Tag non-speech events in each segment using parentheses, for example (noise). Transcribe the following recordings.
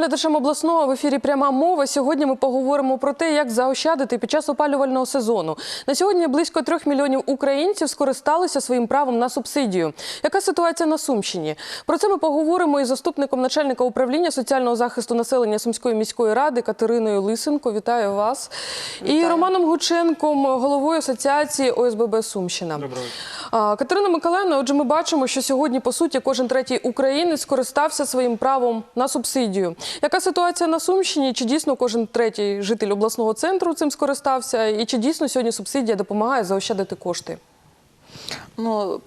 Вітання глядачам обласного в ефірі пряма мова. Сьогодні ми поговоримо про те, як заощадити під час опалювального сезону. На сьогодні близько трьох мільйонів українців скористалися своїм правом на субсидію. Яка ситуація на Сумщині? Про це ми поговоримо із заступником начальника управління соціального захисту населення Сумської міської ради Катериною Лисенко. Вітаю вас і Романом Гученком, головою асоціації ОСББ Сумщина. Доброго Катерина Миколаївна, отже, ми бачимо, що сьогодні, по суті, кожен третій українець скористався своїм правом на субсидію. Яка ситуація на Сумщині? Чи дійсно кожен третій житель обласного центру цим скористався? І чи дійсно сьогодні субсидія допомагає заощадити кошти? Ну,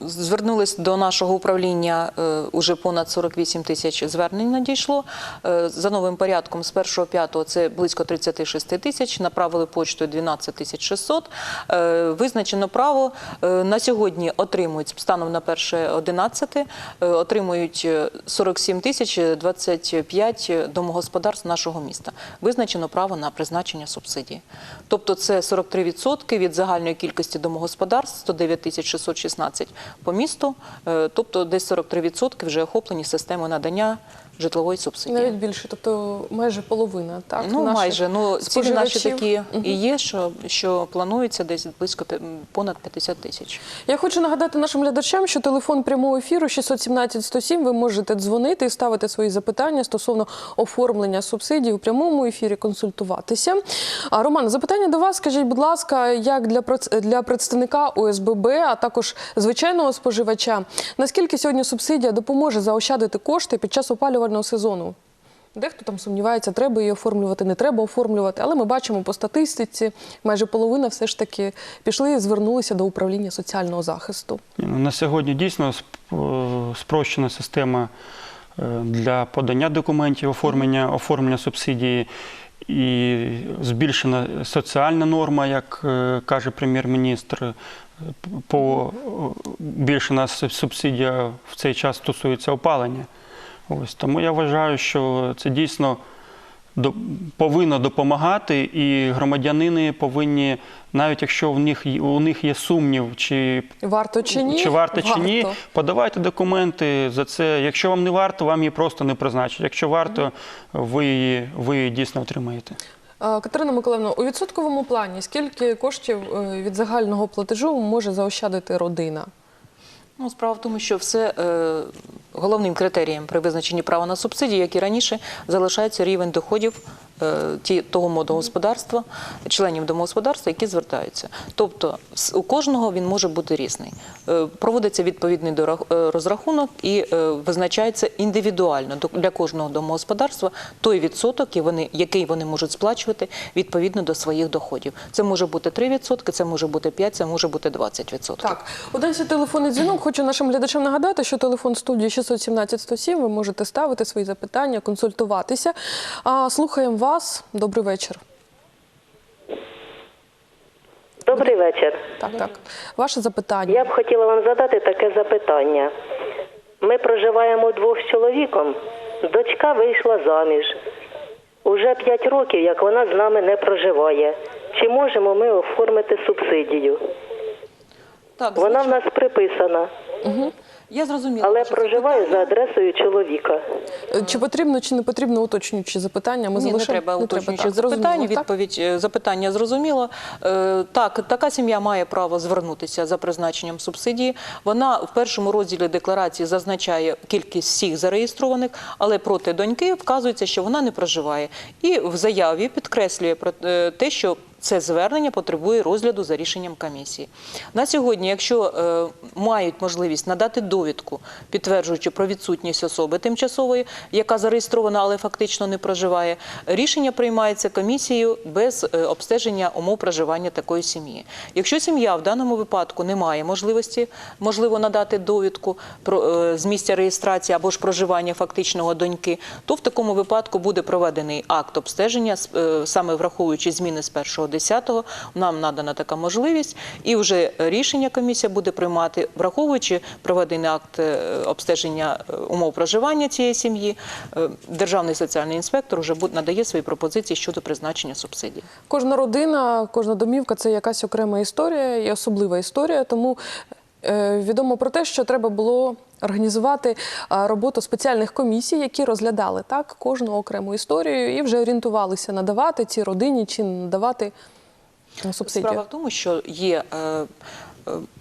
звернулись до нашого управління е, уже понад 48 тисяч звернень надійшло. Е, за новим порядком з 1.5 це близько 36 тисяч, направили почтою 12 тисяч 600. Е, визначено право. Е, на сьогодні отримують, станом на 1.11, е, отримують е, 47 тисяч 25 домогосподарств нашого міста. Визначено право на призначення субсидії. Тобто це 43% від загальної кількості домогосподарств, 109 тисяч 616 по місту, е, тобто десь 43% вже охоплені системою надання житлової субсидії. Навіть більше, тобто майже половина. Так Ну, наших майже. Ну, цілі наші споживачів. такі і є, що, що планується десь близько понад 50 тисяч. Я хочу нагадати нашим глядачам, що телефон прямого ефіру 617 107, ви можете дзвонити і ставити свої запитання стосовно оформлення субсидій у прямому ефірі, консультуватися. А Роман, запитання до вас. Скажіть, будь ласка, як для для представника ОСББ, а також звичайного споживача, наскільки сьогодні субсидія допоможе заощадити кошти під час опалювального сезону? Дехто там сумнівається, треба її оформлювати, не треба оформлювати. Але ми бачимо по статистиці, майже половина все ж таки пішли і звернулися до управління соціального захисту. Ну, На сьогодні дійсно спрощена система е, для подання документів, оформлення, оформлення субсидії і збільшена соціальна норма, як е, каже прем'єр-міністр. Е, По е, збільшена субсидія в цей час стосується опалення. Ось тому я вважаю, що це дійсно до- повинно допомагати, і громадянини повинні, навіть якщо в них у них є сумнів, чи Варто чи ні? чи варто, чи ні, подавайте документи за це. Якщо вам не варто, вам її просто не призначать. Якщо варто, ви її, ви її дійсно отримаєте. Катерина Миколаївна, у відсотковому плані скільки коштів е, від загального платежу може заощадити родина? Ну, справа в тому, що все е, головним критерієм при визначенні права на субсидії, як і раніше, залишається рівень доходів е, ті, того домогосподарства, членів домогосподарства, які звертаються. Тобто у кожного він може бути різний. Е, проводиться відповідний е, розрахунок і е, визначається індивідуально до- для кожного домогосподарства той відсоток, який вони, який вони можуть сплачувати відповідно до своїх доходів. Це може бути 3%, це може бути 5%, це може бути 20%. Так, один телефонний дзвінок. Хочу нашим глядачам нагадати, що телефон студії 617 107, ви можете ставити свої запитання, консультуватися. А слухаємо вас. Добрий вечір. Добрий вечір. Так, так. Ваше запитання. Я б хотіла вам задати таке запитання. Ми проживаємо двох з чоловіком. Дочка вийшла заміж. Уже 5 років, як вона з нами не проживає. Чи можемо ми оформити субсидію? Так, Вона в нас приписана, Я зрозуміла. але проживає за адресою чоловіка. Е, Чи потрібно, чи не потрібно уточнюючі запитання? Ми Ні, не треба запитань. так? Відповідь е, запитання зрозуміло. Е, Так, така сім'я має право звернутися за призначенням субсидії. Вона в першому розділі декларації зазначає кількість всіх зареєстрованих, але проти доньки вказується, що вона не проживає. І в заяві підкреслює про те, що це звернення потребує розгляду за рішенням комісії. На сьогодні, якщо е, мають можливість надати довідку, підтверджуючи про відсутність особи тимчасової, яка зареєстрована, але фактично не проживає, рішення приймається комісією без е, обстеження умов проживання такої сім'ї. Якщо сім'я в даному випадку не має можливості, можливо, надати довідку е, з місця реєстрації або ж проживання фактичного доньки, то в такому випадку буде проведений акт обстеження, саме враховуючи зміни з 1.10, нам надана така можливість, і вже рішення комісія буде приймати, враховуючи проведений акт е, обстеження е, умов проживання цієї сім'ї, е, державний соціальний інспектор вже надає свої пропозиції щодо призначення субсидій. Кожна родина, кожна домівка це якась окрема історія і особлива історія. Тому Відомо про те, що треба було організувати роботу спеціальних комісій, які розглядали так кожну окрему історію і вже орієнтувалися надавати цій родині чи надавати е, субсидію. Справа в тому, що є е, е,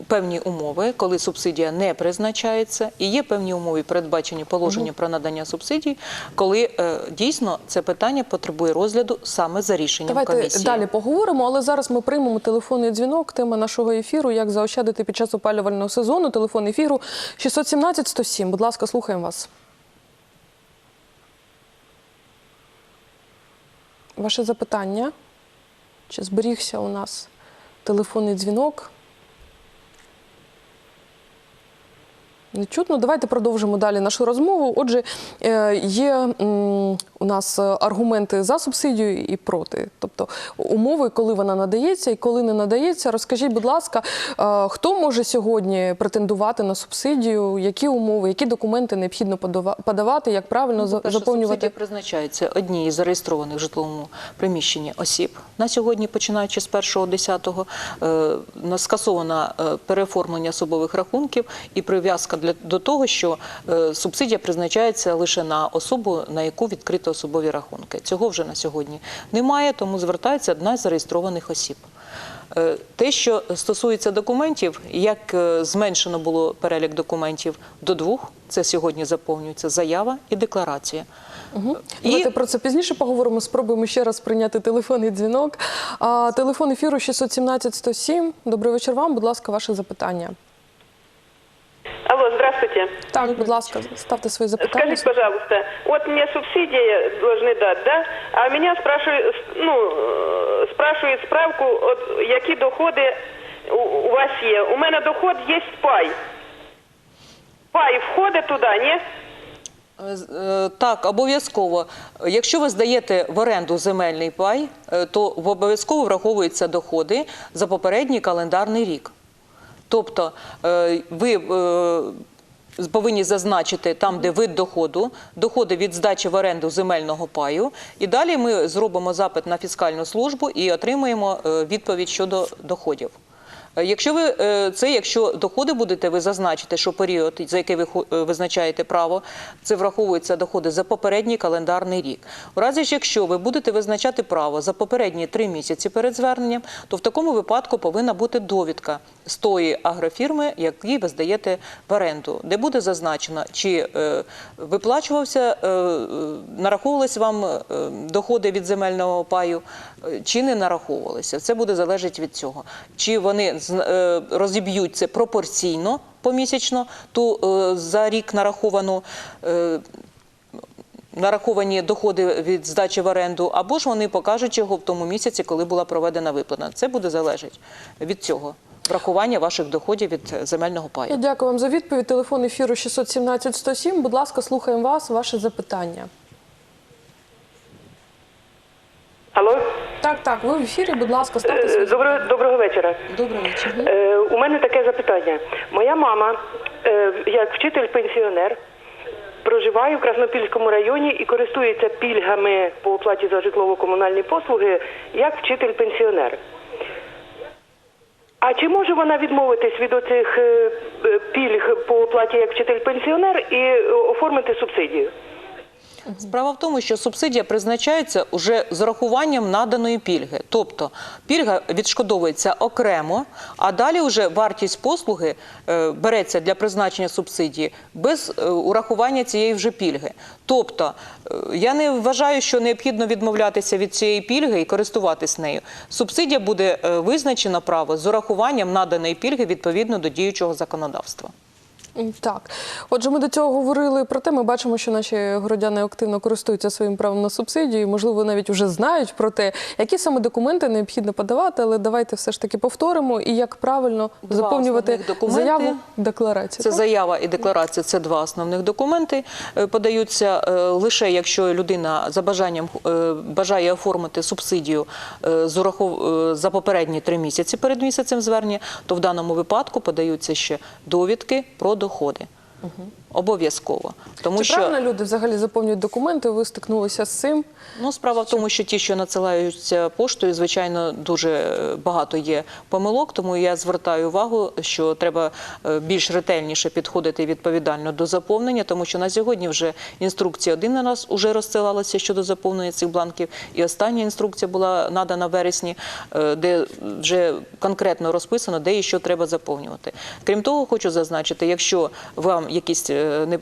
певні умови, коли субсидія не призначається, і є певні умови, передбачені положення про надання субсидій, коли е, дійсно це питання потребує розгляду саме за рішенням Давайте комісії. далі поговоримо, але зараз ми приймемо телефонний дзвінок. Тема нашого ефіру як заощадити під час опалювального сезону. Телефон ефіру 617 107. Будь ласка, слухаємо вас. Ваше запитання? Чи зберігся у нас телефонний дзвінок? Чутно. Давайте продовжимо далі нашу розмову. Отже, е, є у нас е, аргументи за субсидію і проти, тобто умови, коли вона надається і коли не надається. Розкажіть, будь ласка, е, хто може сьогодні претендувати на субсидію? Які умови, які документи необхідно подавати, як правильно Ну, заповнювати? Субсидія призначається одній із зареєстрованих в житловому приміщенні осіб. На сьогодні, починаючи з 1.10, е, на- скасовано переоформлення особових рахунків і прив'язка для до того, що е, субсидія призначається лише на особу, на яку відкрито особові рахунки. Цього вже на сьогодні немає, тому звертається одна з зареєстрованих осіб. Е, Те, що стосується документів, як е, зменшено було перелік документів до двох, це сьогодні заповнюється заява і декларація. І Давайте про це пізніше поговоримо. Спробуємо ще раз прийняти телефонний дзвінок. А, телефон ефіру 617 107. Добрий вечір вам. Будь ласка, ваше запитання. Алло, здравствуйте. Так, будь ласка, ставте свої запитання. Скажите, пожалуйста, вот мне субсидии должны дать, да? А меня спрашивают, ну, э, спрашивают справку, от які доходи у, у вас є. У мене доход є пай. Пай входить туди, ні? Е, е, Так, обов'язково. Якщо ви здаєте в оренду земельний пай, е, то обов'язково враховуються доходи за попередній календарний рік. Тобто е, ви е, повинні зазначити там, де вид доходу, доходи від здачі в оренду земельного паю. І далі ми зробимо запит на фіскальну службу і отримаємо е, відповідь щодо доходів. Е, Якщо ви е, це, якщо доходи будете, ви зазначите, що період, за який ви е, визначаєте право, це враховуються доходи за попередній календарний рік. У разі ж, якщо ви будете визначати право за попередні три місяці перед зверненням, то в такому випадку повинна бути довідка з тої агрофірми, якій ви здаєте в оренду, де буде зазначено, чи виплачувався, нараховувалися вам доходи від земельного паю, чи не нараховувалися. Це буде залежати від цього. Чи вони розіб'ють це пропорційно помісячно, ту е, за рік нараховану. е, Нараховані доходи від здачі в оренду, або ж вони покажуть його в тому місяці, коли була проведена виплата. Це буде залежати від цього врахування ваших доходів від земельного паю. дякую вам за відповідь. Телефон ефіру 617 107. Будь ласка, слухаємо вас, ваше запитання. Алло, Так, так, ви в ефірі, будь ласка, ставте Е, свої доброго, доброго вечора. Добрий вечір. Е, у мене таке запитання. Моя мама, е, як вчитель-пенсіонер, проживає в Краснопільському районі і користується пільгами по оплаті за житлово-комунальні послуги як вчитель-пенсіонер. А чи може вона відмовитись від оцих е, е, пільг по оплаті як вчитель-пенсіонер і е, оформити субсидію? Справа в тому, що субсидія призначається уже з урахуванням наданої пільги. Тобто пільга відшкодовується окремо, а далі вже вартість послуги е, береться для призначення субсидії без е, урахування цієї вже пільги. Тобто е, я не вважаю, що необхідно відмовлятися від цієї пільги і користуватись нею. Субсидія буде визначена право з урахуванням наданої пільги відповідно до діючого законодавства. Так, отже, ми до цього говорили про те. Ми бачимо, що наші городяни активно користуються своїм правом на субсидію. і, Можливо, навіть вже знають про те, які саме документи необхідно подавати. Але давайте все ж таки повторимо і як правильно Два заповнювати заяву декларацію. Це так? заява і декларація це два основних документи. Е, Подаються е, лише якщо людина за бажанням е, бажає оформити субсидію за попередні три місяці перед місяцем звернення, то в даному випадку подаються ще довідки про доходи. Обов'язково. Тому Чи що правильно люди взагалі заповнюють документи? Ви стикнулися з цим? Ну, справа в тому, що ті, що надсилаються поштою, звичайно, дуже е, багато є помилок, тому я звертаю увагу, що треба е, більш ретельніше підходити відповідально до заповнення, тому що на сьогодні вже інструкція один на нас вже розсилалася щодо заповнення цих бланків, і остання інструкція була надана в вересні, е, де вже конкретно розписано, де і що треба заповнювати. Крім того, хочу зазначити, якщо вам якісь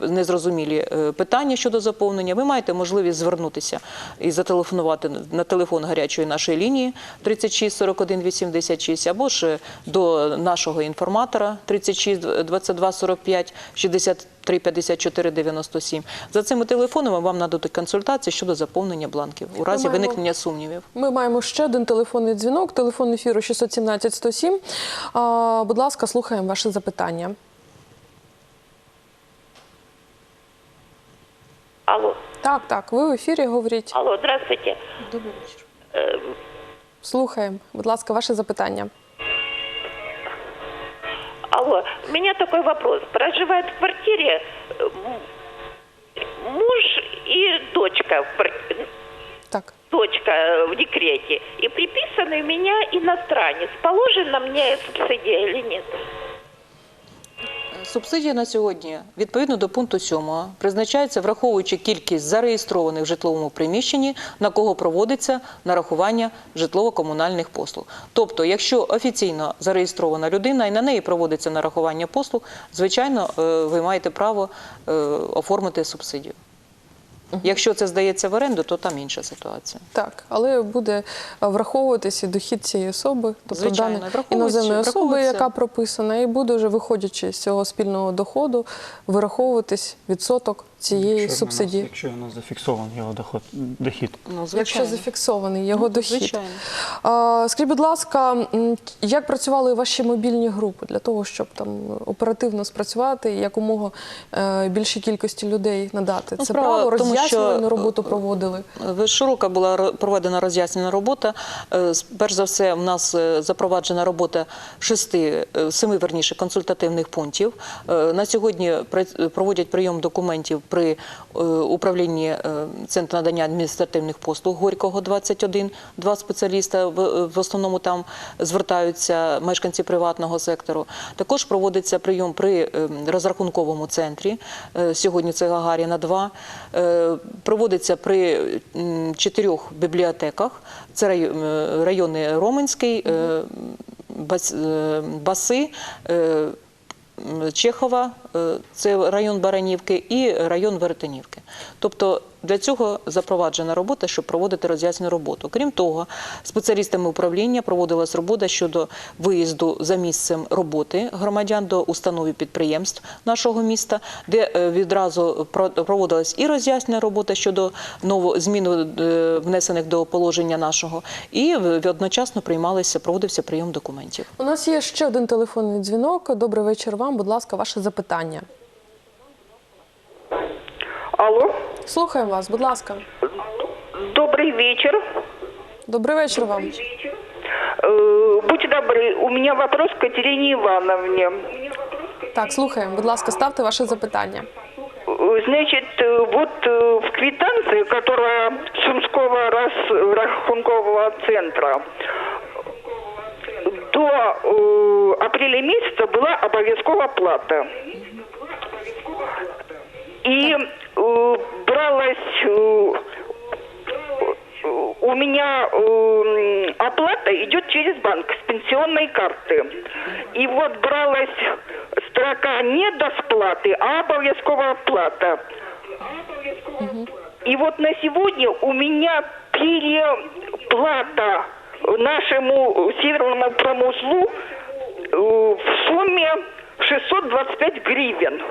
незрозумілі е, питання щодо заповнення, ви маєте можливість звернутися і зателефонувати на телефон гарячої нашої лінії 36 41 86 або ж до нашого інформатора 36 22 45 63 54 97. За цими телефонами вам нададуть консультації щодо заповнення бланків у разі маємо- виникнення сумнівів. Ми маємо ще один телефонний дзвінок. Телефон ефіру 617 107. А, будь ласка, слухаємо ваше запитання. Алло, Так, так, ви в ефірі говоріть. алло, здравствуйте. Слухаємо. Будь ласка, ваше запитання. Алло, у меня такой вопрос. Проживает в квартире э, м- муж и дочка, в квар- Так. дочка э, в декрете. И приписанный у меня иностранец. Положена мне субсидия или нет? Субсидія на сьогодні відповідно до пункту 7 призначається враховуючи кількість зареєстрованих в житловому приміщенні, на кого проводиться нарахування житлово-комунальних послуг. Тобто, якщо офіційно зареєстрована людина і на неї проводиться нарахування послуг, звичайно, е, ви маєте право е, оформити субсидію. Якщо це здається в оренду, то там інша ситуація. Так, але буде враховуватися дохід цієї особи, тобто Звичайно, дані іноземної особи, яка прописана, і буде вже виходячи з цього спільного доходу, вираховуватись відсоток цієї Якщо в нас- субсидії. Якщо у нас зафіксований його доход, дохід. Ну, Якщо зафіксований його Ну, дохід. звичайно. А, скажіть, будь ласка, як працювали ваші мобільні групи для того, щоб там оперативно спрацювати і якомога е, більшій кількості людей надати? Ну, Це справа право роз'яснювальну роботу проводили. Е, Широка була ро- проведена роз'яснена робота. Е, Перш за все, в нас е, запроваджена робота шести, е, семи верніше консультативних пунктів. Е, На сьогодні проводять прийом документів при е, управлінні е, Центру надання адміністративних послуг Горького 21. Два спеціаліста в, в основному там звертаються мешканці приватного сектору. Також проводиться прийом при е, розрахунковому центрі. Е, Сьогодні це Гагаріна 2. Е, Проводиться при чотирьох бібліотеках. Це е, райони Роменський, е, е, Баси. Чехова, е, це район Баранівки і район Веретенівки. Тобто для цього запроваджена робота, щоб проводити роз'яснену роботу. Крім того, спеціалістами управління проводилась робота щодо виїзду за місцем роботи громадян до установ і підприємств нашого міста, де е, відразу про- проводилась і роз'яснена робота щодо ново зміну е, внесених до положення нашого, і в- одночасно приймалися, проводився прийом документів. У нас є ще один телефонний дзвінок. Добрий вечір вам. Будь ласка, ваше запитання. Алло, Слухаємо вас, будь ласка. добрый вечер. Добрий вечір вам. Э, Будьте добры, у меня вопрос к Катерине Ивановне. Так, слухаємо. Будь ласка, ставте ваше запитання. Э, Значит, э, вот э, в квитанции, которая Сумского рас- рахункового центра, до э, апреля месяца была обовязковая плата. И э, бралась э, у меня э, оплата идет через банк с пенсионной карты. И вот бралась строка не до сплаты, а обовязковая плата. И вот на сегодня у меня переплата нашему северному промыслу э, в сумме 625 гривен.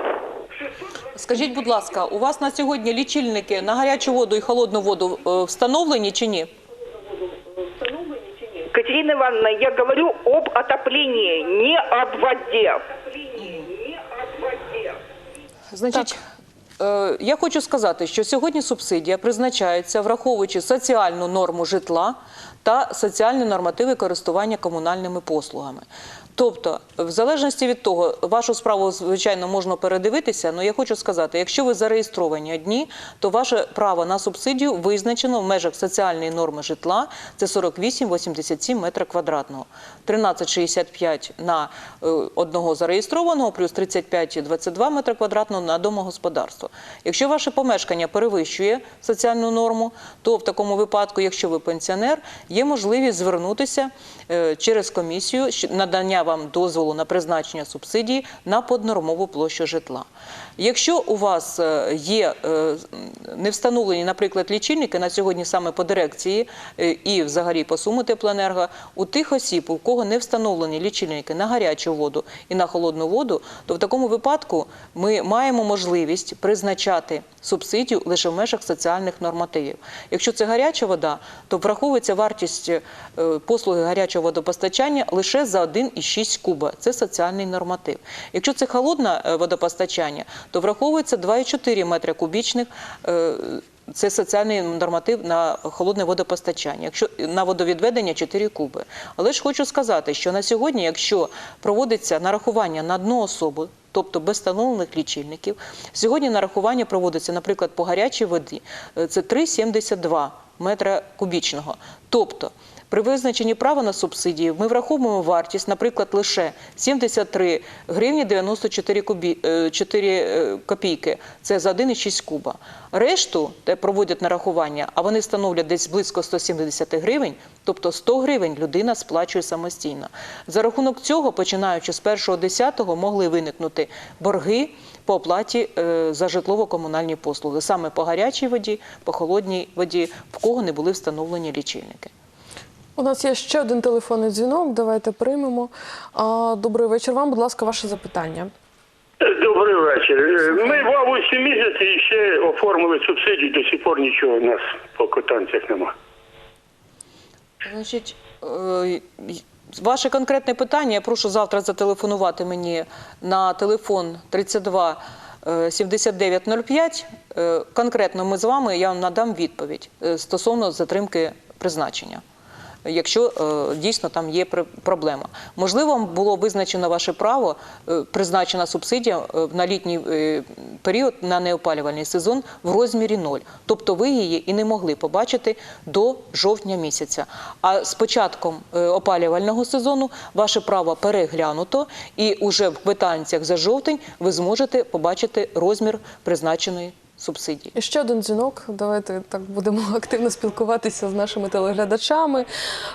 Скажіть, будь ласка, у вас на сьогодні лічильники на гарячу воду і холодну воду е, встановлені чи ні? Катерина Ивановна, я говорю об отоплении, не об воде. Значить, е, я хочу сказати, що сьогодні субсидія призначається, враховуючи соціальну норму житла та соціальні нормативи користування комунальними послугами. Тобто, в залежності від того, вашу справу, звичайно, можна передивитися, але я хочу сказати, якщо ви зареєстровані одні, то ваше право на субсидію визначено в межах соціальної норми житла, це 48,87 метра квадратного. 13,65 на е, одного зареєстрованого, плюс 35,22 метра квадратного на домогосподарство. Якщо ваше помешкання перевищує соціальну норму, то в такому випадку, якщо ви пенсіонер, є можливість звернутися е, через комісію надання вам дозволу на призначення субсидії на поднормову площу житла. Якщо у вас е, є е, не встановлені, наприклад, лічильники на сьогодні саме по дирекції е, і взагалі по суму теплоенерго, у тих осіб, у кого не встановлені лічильники на гарячу воду і на холодну воду, то в такому випадку ми маємо можливість призначати субсидію лише в межах соціальних нормативів. Якщо це гаряча вода, то враховується вартість послуги гарячого водопостачання лише за 1,6 куба. Це соціальний норматив. Якщо це холодне водопостачання, то враховується 2,4 метри кубічних. е, Це соціальний норматив на холодне водопостачання. Якщо на водовідведення 4 куби. Але ж хочу сказати, що на сьогодні, якщо проводиться нарахування на одну особу, тобто без встановлених лічильників, сьогодні нарахування проводиться, наприклад, по гарячій воді, е, це 3,72 метра кубічного. Тобто при визначенні права на субсидії ми враховуємо вартість, наприклад, лише 73 гривні 94 кубі, е, 4 е, копійки. Це за 1,6 куба. Решту, де проводять нарахування, а вони становлять десь близько 170 гривень, тобто 100 гривень людина сплачує самостійно. За рахунок цього, починаючи з 1.10, могли виникнути борги по оплаті е, за житлово-комунальні послуги, саме по гарячій воді, по холодній воді, в кого не були встановлені лічильники. У нас є ще один телефонний дзвінок. Давайте приймемо. Добрий вечір вам. Будь ласка, ваше запитання. Добрий вечір. Е, Ми в августі місяці ще оформили субсидії, до сих пор нічого у нас по квитанціях нема. Значить, е, ваше конкретне питання я прошу завтра зателефонувати мені на телефон 32 е, 7905. Е, Конкретно ми з вами я вам надам відповідь стосовно затримки призначення. Якщо е, дійсно там є пр- проблема, можливо, було визначено ваше право, е, призначена субсидія е, на літній період на неопалювальний сезон в розмірі 0. Тобто ви її і не могли побачити до жовтня місяця. А з початком опалювального сезону ваше право переглянуто, і уже в квитанціях за жовтень ви зможете побачити розмір призначеної субсидії. І ще один дзвінок. Давайте так будемо (laughs) активно спілкуватися з нашими телеглядачами.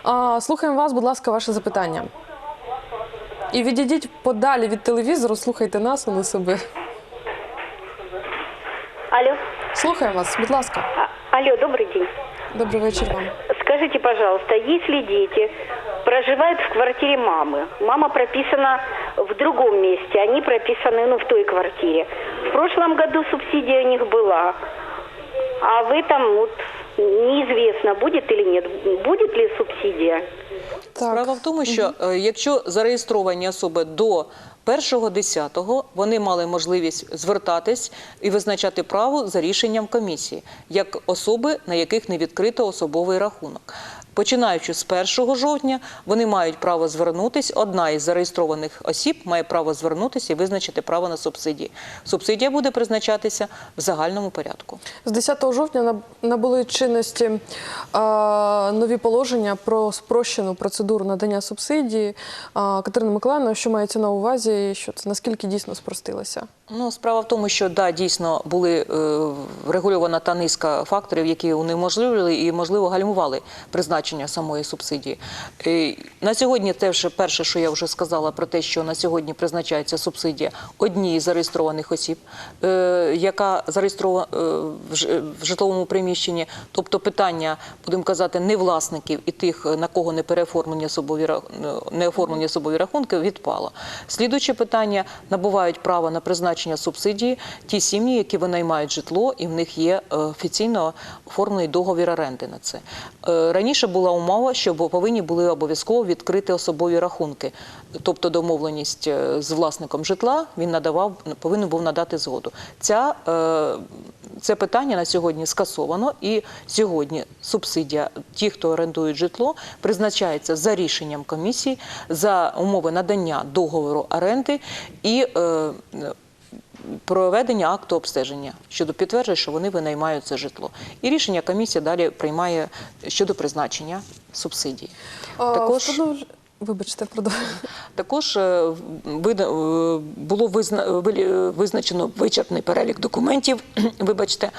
А, слухаємо вас, будь ласка, ваше запитання. І відійдіть подалі від телевізору, слухайте нас, а не себе. Алло, Слухаємо вас, будь ласка. а, алло, добрый день. Добрий вечір вам. Скажите, пожалуйста, если дети проживают в квартире мамы, мама прописана в другом месте, они прописаны ну, в той квартире. В прошлом году субсидия у них была, а в этом вот неизвестно, будет или нет. Будет ли субсидия? Так. Справа в тому, що е, якщо зареєстровані особи до 1.10 вони мали можливість звертатись і визначати право за рішенням комісії, як особи, на яких не відкрито особовий рахунок. Починаючи з 1 жовтня, вони мають право звернутись. Одна із зареєстрованих осіб має право звернутися і визначити право на субсидії. Субсидія буде призначатися в загальному порядку. З 10 жовтня наб- набули чинності нові положення про спрощену процедуру надання субсидії. Катерина Миколаївна, що мається на увазі, і що це наскільки дійсно спростилося? Ну, справа в тому, що да, дійсно були е, врегульована та низка факторів, які унеможливили і, можливо, гальмували призначення самої субсидії. Е, на сьогодні те вже перше, що я вже сказала про те, що на сьогодні призначається субсидія одній із зареєстрованих осіб, е, яка зареєстрована е, в житловому приміщенні. Тобто питання, будемо казати, не власників і тих, на кого не переоформлені особові не оформлені особові рахунки, відпало. Слідуюче питання набувають право на призначення субсидії ті сім'ї, які винаймають житло, і в них є офіційно оформлений договір оренди на це. Раніше була умова, що повинні були обов'язково відкрити особові рахунки, тобто домовленість е, з власником житла він надавав, повинен був надати згоду. Ця е, це питання на сьогодні скасовано, і сьогодні субсидія, ті, хто орендують житло, призначається за рішенням комісії за умови надання договору оренди і е, проведення акту обстеження щодо підтвердження, що вони винаймають це житло. І рішення комісія далі приймає щодо призначення субсидії. Також впродовж- Вибачте, продовжуйте. також е, е, було визначено вичерпний перелік документів, (clears throat) вибачте,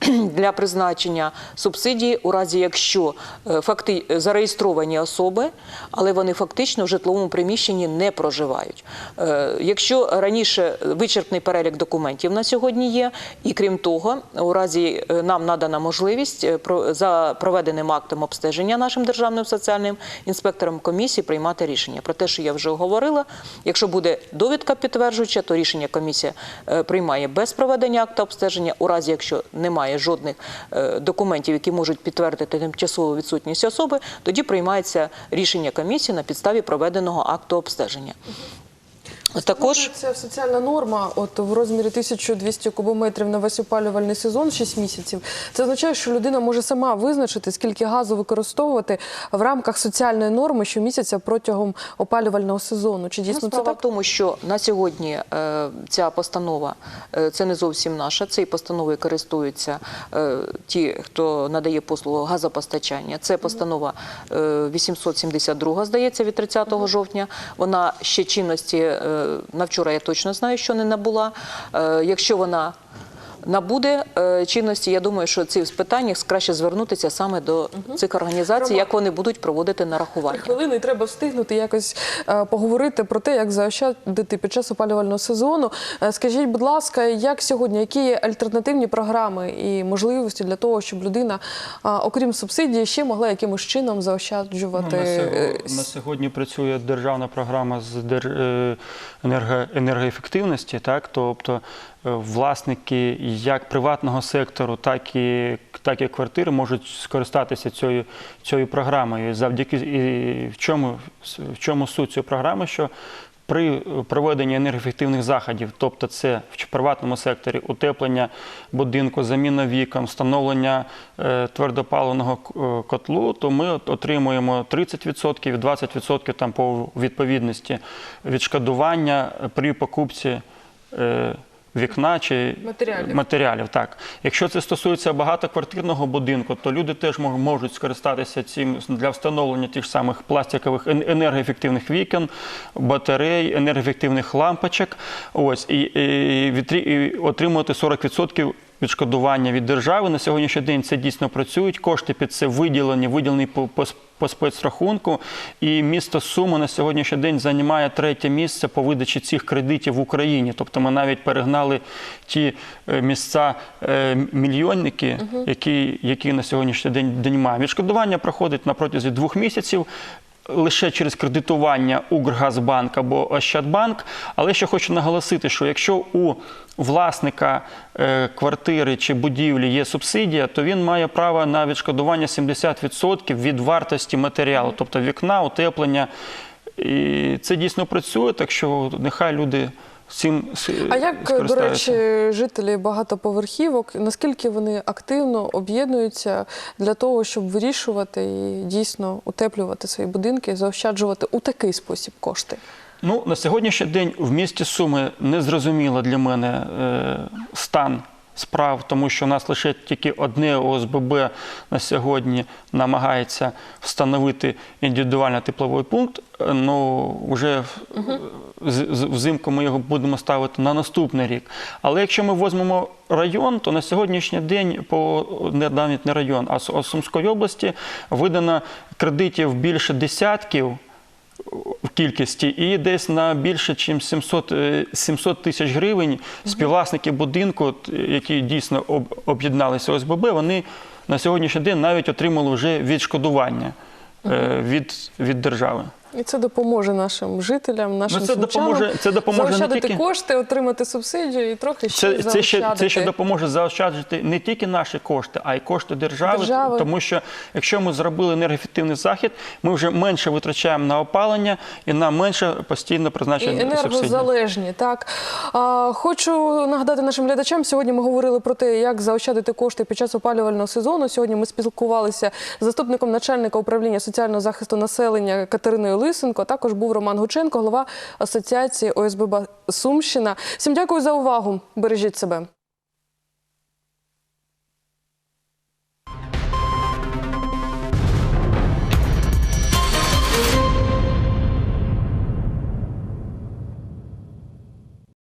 (clears throat) для призначення субсидії у разі, якщо е, факти зареєстровані особи, але вони фактично в житловому приміщенні не проживають. Е, Якщо раніше вичерпний перелік документів на сьогодні є, і крім того, у разі е, нам надана можливість е, за проведеним актом обстеження нашим державним соціальним інспектором комісії приймати рішення. Про те, що я вже говорила, якщо буде довідка підтверджуюча, то рішення комісія е, приймає без проведення акта обстеження. У разі, якщо немає жодних е, документів, які можуть підтвердити тимчасову відсутність особи, тоді приймається рішення комісії на підставі проведеного акту обстеження. Також Це соціальна норма, от в розмірі 1200 кубометрів на весь опалювальний сезон 6 місяців. Це означає, що людина може сама визначити, скільки газу використовувати в рамках соціальної норми щомісяця протягом опалювального сезону. Чи Ну, дійсно це справа так? в тому, що на сьогодні е, ця постанова е, це не зовсім наша. Цією постановою користуються е, ті, хто надає послугу газопостачання. Це постанова е, 872, здається, від 30 жовтня. Вона ще чинності е, на вчора я точно знаю, що не набула. Е, Якщо вона набуде е, чинності, я думаю, що ці питання краще звернутися саме до цих організацій, як вони будуть проводити нарахування. Хвилини і треба встигнути якось е, поговорити про те, як заощадити під час опалювального сезону. Е, Скажіть, будь ласка, як сьогодні, які є альтернативні програми і можливості для того, щоб людина, окрім субсидії, ще могла якимось чином Ну, заощаджувати? на, сьогодні, на сьогодні працює державна програма з енергоефективності, так тобто власники як приватного сектору, так і так і квартири можуть скористатися цією цією програмою. Завдяки і в чому в чому суть цієї програми, що при проведенні енергоефективних заходів, тобто це в приватному секторі утеплення будинку, заміна вікон, встановлення е, твердопаливного е, котлу, то ми отримуємо 30%, 20% там по відповідності відшкодування при покупці. Вікна чи Матеріалів. матеріалів. Так, якщо це стосується багатоквартирного будинку, то люди теж мож- можуть скористатися цим для встановлення тих самих пластикових енергоефективних вікон, батарей, енергоефективних лампочок. Ось і, і, і, і отримувати 40% відшкодування від держави. На сьогоднішній день це дійсно працюють. Кошти під це виділені, виділені по, по, по спецрахунку. І місто Суми на сьогоднішній день займає третє місце по видачі цих кредитів в Україні. Тобто ми навіть перегнали ті е, місця е, мільйонники, які, які на сьогоднішній день, день маємо. Відшкодування проходить на протязі двох місяців. Лише через кредитування Укргазбанк або Ощадбанк. Але ще хочу наголосити, що якщо у власника е, квартири чи будівлі є субсидія, то він має право на відшкодування 70% від вартості матеріалу, тобто вікна, утеплення. І це дійсно працює, так що нехай люди с- А як, до речі, жителі багатоповерхівок, наскільки вони активно об'єднуються для того, щоб вирішувати і дійсно утеплювати свої будинки, заощаджувати у такий спосіб кошти? Ну, на сьогоднішній день в місті Суми не зрозуміло для мене е, стан справ, тому що у нас лише тільки одне ОСББ на сьогодні намагається встановити індивідуальний тепловий пункт. Е, Ну, вже з- взимку ми його будемо ставити на наступний рік. Але якщо ми візьмемо район, то на сьогоднішній день по не навіть не район, а Сумської області видано кредитів більше десятків в кількості. І десь на більше, ніж 700, е, 700 тисяч гривень співвласники будинку, які дійсно об- об'єдналися ОСББ, вони на сьогоднішній день навіть отримали вже відшкодування е, від, від держави. І це допоможе нашим жителям, нашим Ну, це допоможе- це допоможе не тільки- кошти, отримати субсидію і трохи ще Це, це, ще, це ще допоможе заощаджити не тільки наші кошти, а й кошти держави. Держави. Тому що якщо ми зробили енергоефективний захід, ми вже менше витрачаємо на опалення і нам менше постійно призначення субсидій. енергозалежні, так. А, хочу нагадати нашим глядачам, сьогодні ми говорили про те, як заощадити кошти під час опалювального сезону. Сьогодні ми спілкувалися з заступником начальника управління соціального захисту населення Катериною Лисенко. Також був Роман Гученко, голова Асоціації ОСББ Сумщина. Всім дякую за увагу. Бережіть себе.